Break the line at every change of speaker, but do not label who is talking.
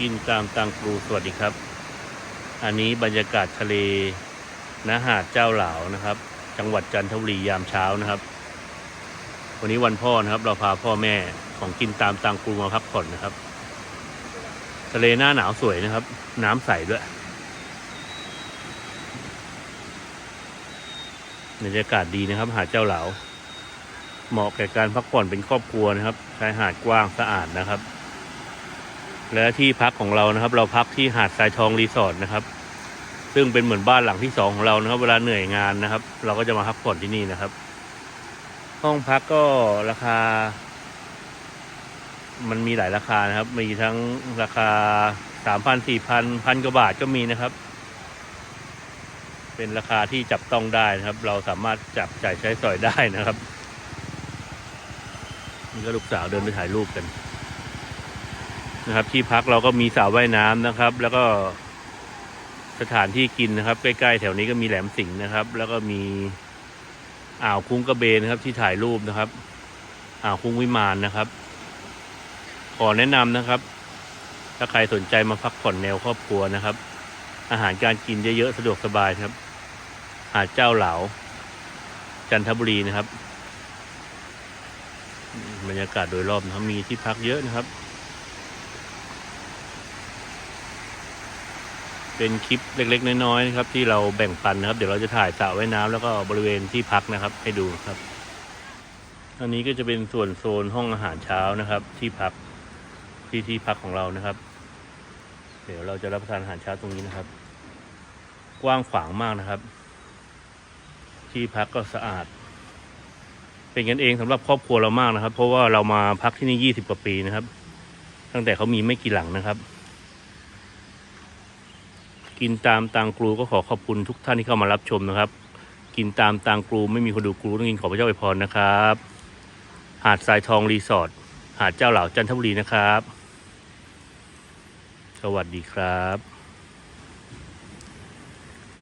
กินตามตังครูสวัสดีครับ อันนี้บรรยากาศทะเลนะหาดเจ้าเหลานะครับ จังหวัดจันทบุรียามเช้านะครับ วันนี้วันพ่อนะครับ เราพาพ่อแม่ของกินตามตังครูมาพักผ่อนนะครับ ทะเลหน้าหนาวสวยนะครับ น้ำใสด้วยบรรยากาศดีนะครับ หาดเจ้าเหลาเหมาะแก่การพักผ่อนเป็นครอบครัวนะครับชายหาดกว้างสะอาดนะครับ และที่พักของเรานะครับ เราพักที่หาดทรายทองรีสอร์ทนะครับ ซึ่งเป็นเหมือนบ้านหลังที่สองของเรานะครับ เวลาเหนื่อยงานนะครับ เราก็จะมาพักผ่อนที่นี่นะครับ ห้องพักก็ราคา มันมีหลายราคานะครับ มีทั้งราคาสามพันสี่พันพันกว่าบาทก็มีนะครับ เป็นราคาที่จับต้องได้นะครับ เราสามารถจับจ่ายใช้สอยได้นะครับนี่ก็ลูกสาวเดินไปถ่ายรูปกัน นะครับ ที่พักเราก็มีสระว่ายน้ำนะครับ แล้วก็สถานที่กินนะครับ ใกล้ๆ แถวนี้ก็มีแหลมสิงห์นะครับ แล้วก็มีอ่าวคุ้งกระเบนนะครับ ที่ถ่ายรูปนะครับ อ่าวคุ้งวิมานนะครับ ขอแนะนำนะครับ ถ้าใครสนใจมาพักผ่อนแนวครอบครัวนะครับ อาหารการกินเยอะๆสะดวกสบายครับ หาดเจ้าเหลาจันทบุรีนะครับ บรรยากาศโดยรอบนะครับมีที่พักเยอะนะครับ เป็นคลิปเล็ก ๆ น้อยๆนะครับ ที่เราแบ่งปันนะครับ เดี๋ยวเราจะถ่ายสระว่ายน้ำแล้วก็บริเวณที่พักนะครับ ให้ดูครับ อันนี้ก็จะเป็นส่วนโซนห้องอาหารเช้านะครับ ที่พักที่ที่พักของเรานะครับ เดี๋ยวเราจะรับประทานอาหารเช้าตรงนี้นะครับ กว้างขวางมากนะครับ ที่พักก็สะอาด เป็นกันเองสำหรับครอบครัวเรามากนะครับ เพราะว่าเรามาพักที่นี่ยี่สิบกว่าปีนะครับ ตั้งแต่เขามีไม่กี่หลังนะครับ กินตามตางกรูก็ขอขอบคุณทุกท่านที่เข้ามารับชมนะครับ กินตามตางกรูไม่มีคนดูกรูต้องกินขอพระเจ้าอวยพรนะครับ หาดทรายทองรีสอร์ทหาดเจ้าเหล่าจันทบุรีนะครับ สวัสดีครับ